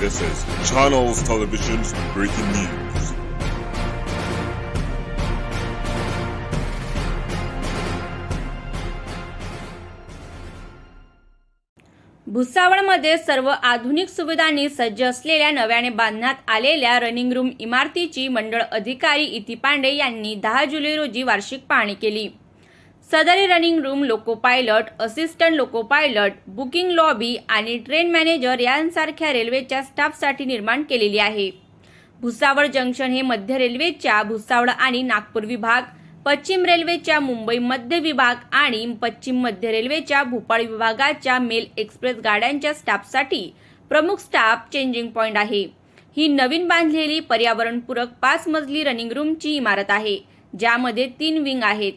This is Channels Television's breaking news. भुसावळमध्ये सर्व आधुनिक सुविधांनी सज्ज असलेल्या नव्याने बांधण्यात आलेल्या रनिंग रूम इमारतीची मंडळ अधिकारी इति पांडे यांनी दहा जुलै रोजी वार्षिक पाहणी केली सदरी running room loco pilot assistant loco pilot booking lobby आणि ट्रेन मॅनेजर यांसारख्या रेल्वेच्या स्टाफसाठी निर्माण केलेली आहे. भुसावळ जंक्शन हे मध्य रेल्वेच्या भुसावळ आणि नागपूर विभाग पश्चिम रेल्वेच्या मुंबई मध्य विभाग आणि पश्चिम मध्य रेल्वेच्या भोपाळ विभागाच्या मेल एक्सप्रेस गाड्यांच्या स्टाफसाठी प्रमुख स्टाफ चेंजिंग पॉइंट आहे. ही नवीन बांधलेली पर्यावरणपूरक पाच मजली रनिंग रूमची इमारत आहे ज्यामध्ये तीन विंग आहेत.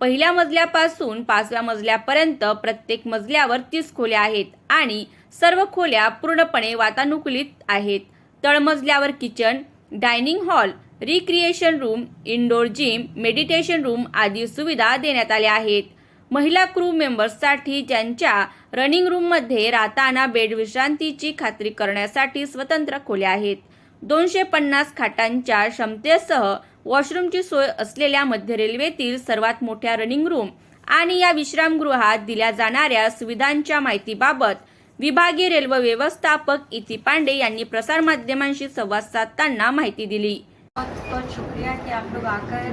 पहिल्या मजल्यापासून पाचव्या मजल्यापर्यंत प्रत्येक मजल्यावर तीस खोल्या आहेत आणि सर्व खोल्या पूर्णपणे वातानुकूलित आहेत. तळमजल्यावर kitchen dining hall recreation room indoor gym meditation room आदी सुविधा देण्यात आल्या आहेत. महिला क्रू मेंबर्ससाठी ज्यांच्या रनिंग रूममध्ये राहताना बेड विश्रांतीची खात्री करण्यासाठी स्वतंत्र खोल्या आहेत. दोनशे पन्नास खाटांच्या क्षमतेसह वॉशरूमची सोय असलेल्या मध्य रेल्वेतील सर्वात मोठ्या रनिंग रूम आणि या विश्रामगृहात दिल्या जाणाऱ्या सुविधांच्या माहितीबाबत विभागीय रेल्वे व्यवस्थापक इति पांडे यांनी प्रसारमाध्यमांशी संवाद साधताना माहिती दिली. बहुत बहुत शुक्रिया कि आप लोग आकर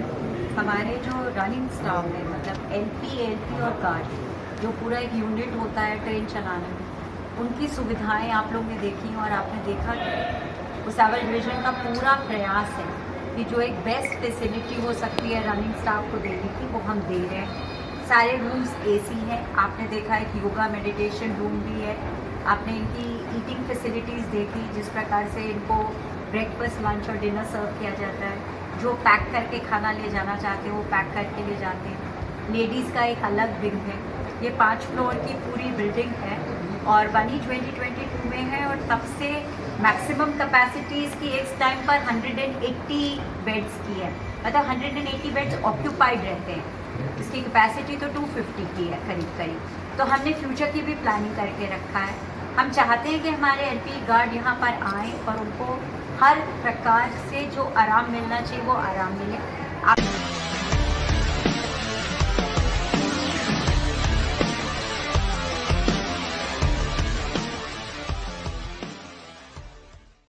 हमारे जो रनिंग स्टाफ है मतलब एल पी एल पी और गार्ड जो पूरा एक यूनिट होता है ट्रेन चलाने में उनकी सुविधाएं आप लोग ने देखी और आपने देखा कि भुसावल डिवीजन का पूरा प्रयास है। कि जो एक बेस्ट फैसिलिटी हो सकती है रनिंग स्टाफ को देने की, वो हम दे रहे हैं। सारे रूम्स एसी हैं। आपने देखा एक योगा मेडिटेशन रूम भी है। आपने इनकी ईटिंग फैसिलिटीज़ देखी, जिस प्रकार से इनको ब्रेकफास्ट लंच और डिनर सर्व किया जाता है। जो पैक करके खाना ले जाना चाहते हैं, वो पैक करके ले जाते हैं। लेडीज़ का एक अलग विंग है। ये पाँच फ्लोर की पूरी बिल्डिंग है। और बनी 2022 में है और तब से मैक्सिमम कैपेसिटी इसकी इस टाइम पर 180 बेड्स की है। मतलब 180 बेड्स ऑक्यूपाइड रहते हैं। इसकी कैपेसिटी तो 250 की है, करीब करीब। तो हमने फ्यूचर की भी प्लानिंग करके रखा है। हम चाहते हैं कि हमारे एल गार्ड यहाँ पर आए और उनको हर प्रकार से जो आराम मिलना चाहिए, वो आराम मिले। आप